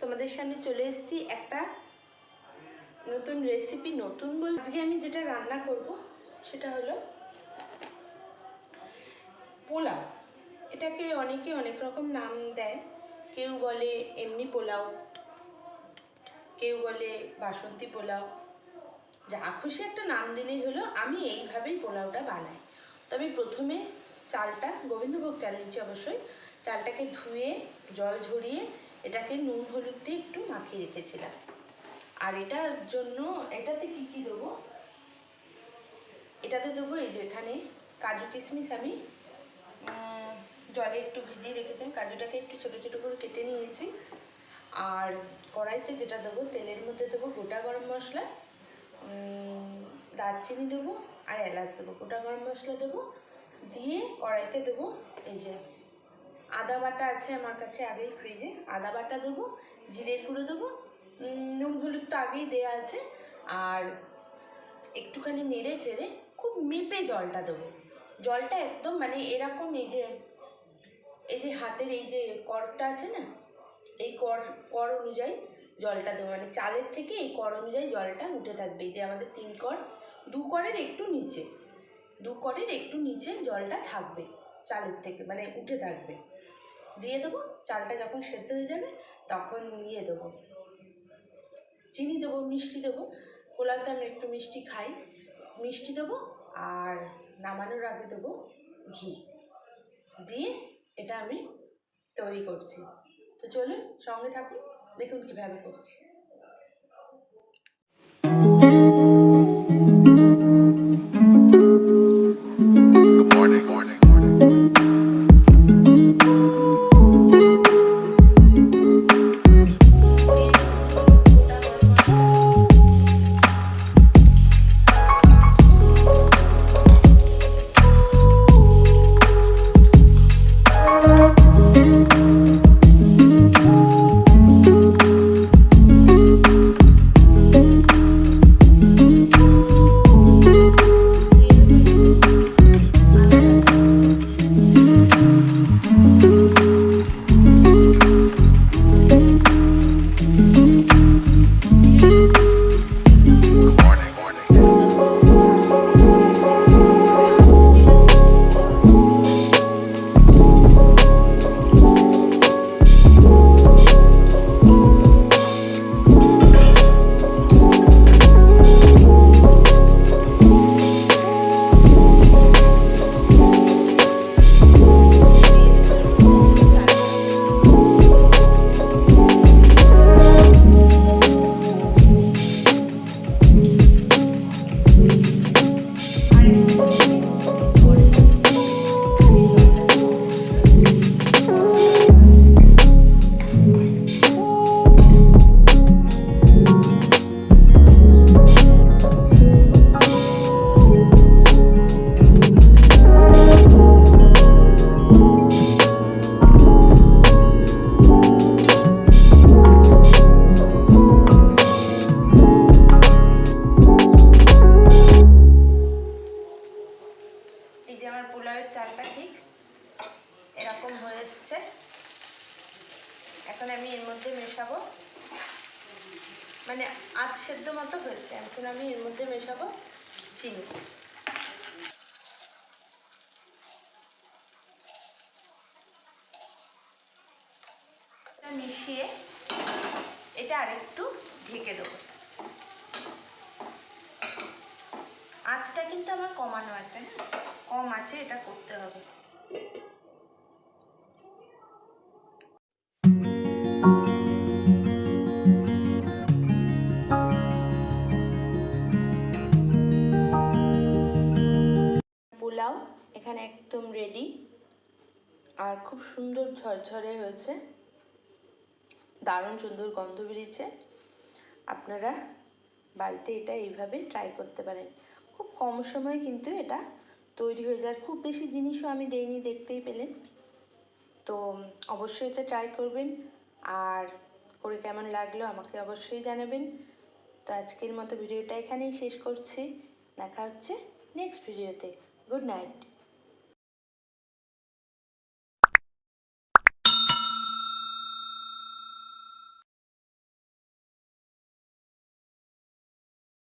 তোমাদের সামনে চলে এসেছি একটা নতুন রেসিপি নতুন বল আজকে আমি যেটা রান্না করব সেটা হলো পোলাও। এটাকে অনেকে অনেক রকম নাম দেয়। কেউ বলে এমনি পোলাও, কেউ বলে বাসন্তী পোলাও। যা খুশি একটা নাম দিলেই হলো, আমি এইভাবেই পোলাওটা বানাই। তবে প্রথমে চালটা, গোবিন্দভোগ চাল নিচ্ছি অবশ্যই। চালটাকে ধুয়ে, জল ঝরিয়ে এটাকে নুন হলুদ দিয়ে একটু মাখিয়ে রেখেছিলাম। আর এটার জন্য এটাতে কি কি দেবো? এটাতে দেবো এই যে এখানে কাজু কিশমিশ আমি জলে একটু ভিজিয়ে রেখেছিলাম, কাজুটাকে একটু ছোটো ছোটো করে কেটে নিয়েছি। আর কড়াইতে যেটা দেবো, তেলের মধ্যে দেবো গোটা গরম মশলা দারচিনি দেবো আর এলাচ দেবো। গোটা গরম মশলা দেবো, দিয়ে কড়াইতে দেবো এই যে আদা বাটা আছে আমার কাছে আগেই ফ্রিজে আদা বাটা দেবো, জিরের গুঁড়ো দেবো নুন হলুদ তো আগেই দেওয়া আছে। আর একটুখানি নেড়ে চেড়ে খুব মেপে জলটা দেবো। জলটা একদম মানে এরকম এই যে এই যে হাতের এই যে করটা আছে না, এই কর কর অনুযায়ী জলটা দেবো। মানে চালের থেকে এই কর অনুযায়ী জলটা উঠে থাকবে। এই যে আমাদের তিন কর, দু করের একটু নিচে, দু করের একটু নিচে জলটা থাকবে। চালের থেকে মানে উঠে থাকবে। দিয়ে দেবো, চালটা যখন সেদ্ধ হয়ে যাবে, তখন ইয়ে দেবো। চিনি দেবো, মিষ্টি দেবো। পোলাওতে আমি একটু মিষ্টি খাই। মিষ্টি দেবো আর নামানোর আগে দেবো ঘি। দিয়ে এটা আমি তৈরি করছি। তো চলুন সঙ্গে থাকুন, দেখুন কীভাবে করছি। এখন আমি এর মধ্যে মেশাবো। মানে আজ সেদ্ধ মতো হয়েছে, এখন আমি এর মধ্যে মেশাবো চিনি। মিশিয়ে এটা আরেকটু ঢেকে দেবো। আঁচটা কিন্তু আমার কমানো আছে হ্যাঁ? কম আছে, এটা করতে হবে। পোলাও এখানে একদম রেডি আর খুব সুন্দর ঝরঝরে হয়েছে। দারুণ সুন্দর গন্ধ বেরিয়েছে। আপনারা বাড়িতে এটা এইভাবে ট্রাই করতে পারেন। খুব কম সময়ে কিন্তু এটা তৈরি হয়ে যায়। খুব বেশি জিনিসও আমি দেইনি, দেখতেই পেলেন। তো অবশ্যই এটা ট্রাই করবেন। আর করে কেমন লাগল আমাকে অবশ্যই জানাবেন। তো আজকের মতো ভিডিওটা এখানেই শেষ করছি। দেখা হচ্ছে নেক্সট ভিডিওতে। Good night